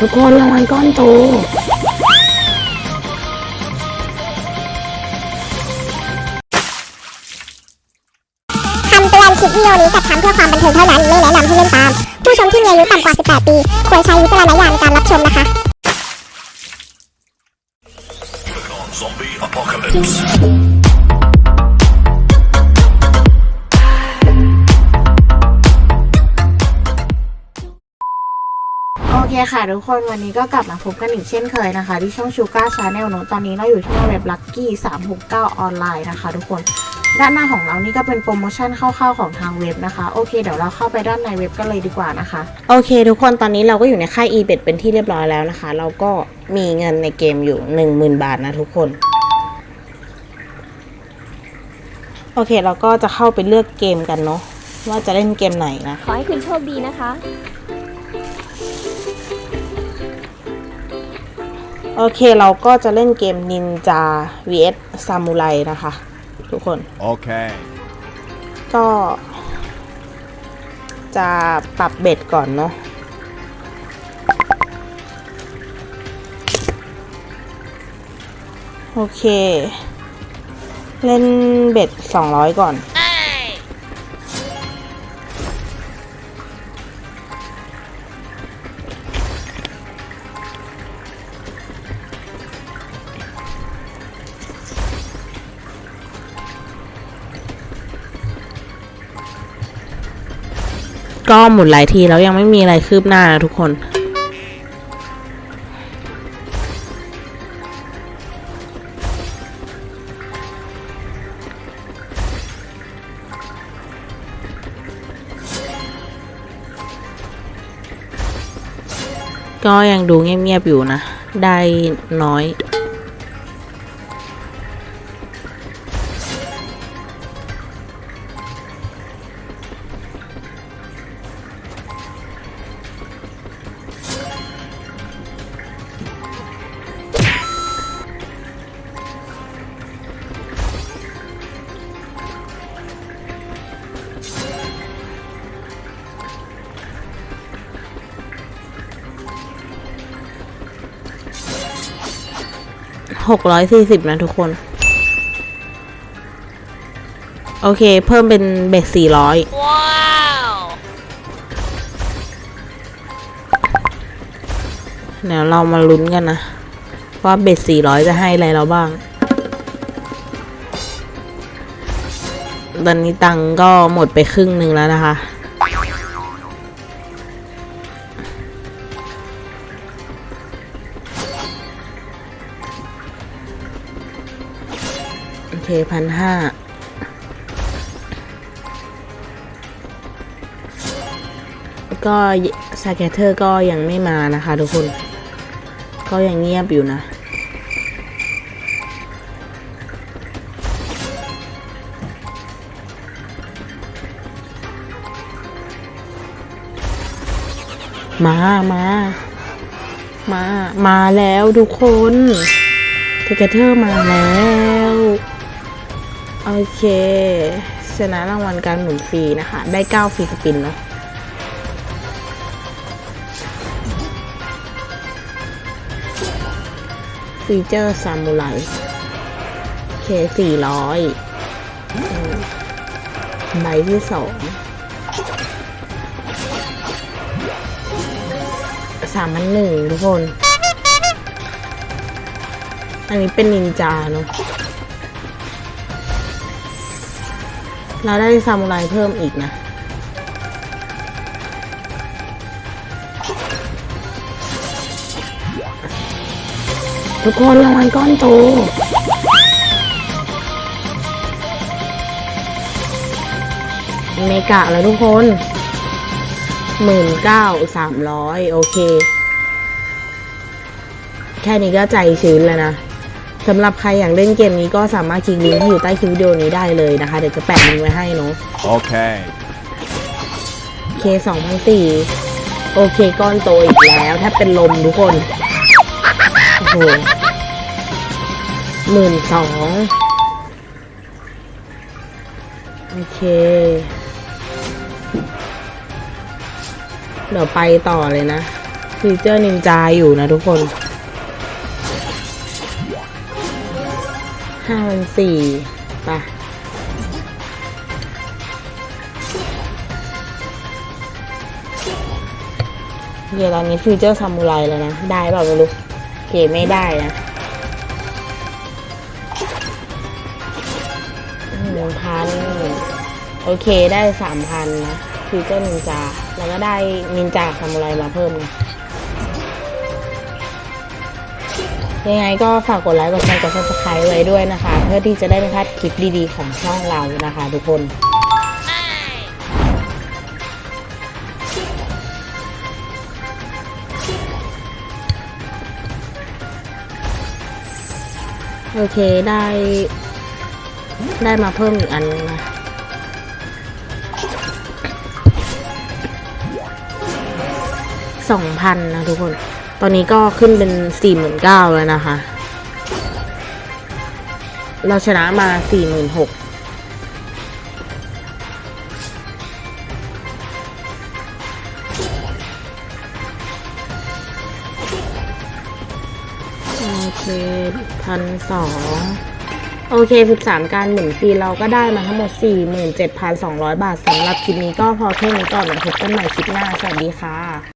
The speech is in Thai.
ทุกคนรางวัลก้อนโตคำเตือนคลิปวิดีโอนี้จัดทำเพื่อความบันเทิงเท่านั้น ไม่แนะนำให้เล่นตาม ผู้ชมที่มีอายุต่ำกว่า 18 ปี ควรใช้วิจารณญาณในการรับชมนะคะ Zombie apocalypse. คค่ะทุกคนวันนี้ก็กลับมาพบกันอีกเช่นเคยนะคะ ที่ช่องชูการ์ชาแนลเนอะตอนนี้เราอยู่ที่เว็บลัคกี้369 ออนไลน์นะคะ ทุกคนด้านหน้าของเรานี่ก็เป็นโปรโมชั่นคร่าวๆของทางเว็บนะคะ โอเคเดี๋ยวเราเข้าไปด้านในเว็บกันเลยดีกว่านะคะ โอเค ทุกคนตอนนี้เราก็อยู่ในค่าย e b e t เป็นที่เรียบร้อยแล้วนะคะ เราก็มีเงินในเกมอยู่ 10,000 บาทนะทุกคน โอเค เราก็จะเข้าไปเลือกเกมกันเนาะว่าจะเล่นเกมไหนนะขอให้คุณโชคดีนะคะ โอเคเราก็จะเล่นเกมนินจา vs ซามูไรนะคะ ทุกคน Okay. ก็ จะปรับเบ็ดก่อนเนาะโอเค เล่นเบ็ด 200 ก่อน ก็หมุนหลายทีแล้วยังไม่มีอะไรคืบหน้านะทุกคน ก็ยังดูเงียบๆอยู่นะ ได้น้อย หกร้อยสี่สิบนะทุกคน โอเค เพิ่มเป็นเบ็ดสี่ร้อยว้าวเดี๋ยวเรามาลุ้นกันนะ ว่าเบ็ดสี่ร้อยจะให้อะไรเราบ้าง ตอนนี้ตังค์ก็หมดไปครึ่งหนึ่งแล้วนะคะ โอเคพันห้าก็สแกเตอร์ก็ยังไม่มานะคะทุกคน ก็ยังเงียบอยู่นะมา มา มา มาแล้วทุกคนสแกเตอร์มาแล้ว โอเคชนะรางวัลการหมุนฟรีนะคะ ได้ 9 ฟรีสปินเนาะฟีเจอร์ซามูไรเคสี่ร้อยใบที่สองสามพันหนึ่งทุกคน อันนี้เป็นนินจาเนาะ เราได้ซามูไรเพิ่มอีกนะ ทุกคนรางวัลก้อนโตเมกะแล้วทุกคนหมื่นเก้าสามร้อยโอเค แค่นี้ก็ใจชื้นแล้วนะ สำหรับใครอยากเล่นเกมนี้ก็สามารถคลิกลิงก์ที่อยู่ใต้คลิปวิดีโอนี้ได้เลยนะคะ เดี๋ยวจะแปะลิงก์ไว้ให้เนาะ Okay. เคสองพันสี่โอเคก้อนโตอีกแล้วแทบเป็นลมทุกคน โอ้โหหมื่นสองโอเค เดี๋ยวไปต่อเลยนะฟิวเจอร์นินจาอยู่นะทุกคน ห้าพันสี่ไปเดี๋ยวตอนนี้ฟิวเจอร์ซามูไรแล้วนะ ได้เปล่าไม่รู้เกไม่ได้นะหนึ่งพันโอเคได้สามพันนะฟิวเจอร์นินจา แล้วก็ได้นินจาซามูไรมาเพิ่มนะ ยังไงก็ฝากกดไลค์กดแชร์กด subscribe ไว้ด้วยนะคะ เพื่อที่จะได้ไม่พลาดคลิปดีๆ ของช่องเรานะคะ ทุกคนโอเคได้ ได้มาเพิ่มอีกอันนึงนะสองพันนะทุกคน ตอนนี้ก็ขึ้นเป็นสี่หมื่นเก้าแล้วนะคะ เราชนะมาสี่หมื่นหกโอเคพันสองโอเคสิบสามการหมุนฟรีเราก็ได้มาทั้งหมดสี่หมื่นเจ็ดพันสองร้อยบาทสำหรับคลิปนี้ก็พอแค่นี้ก่อนนะพบกันใหม่คลิปหน้า สวัสดีค่ะ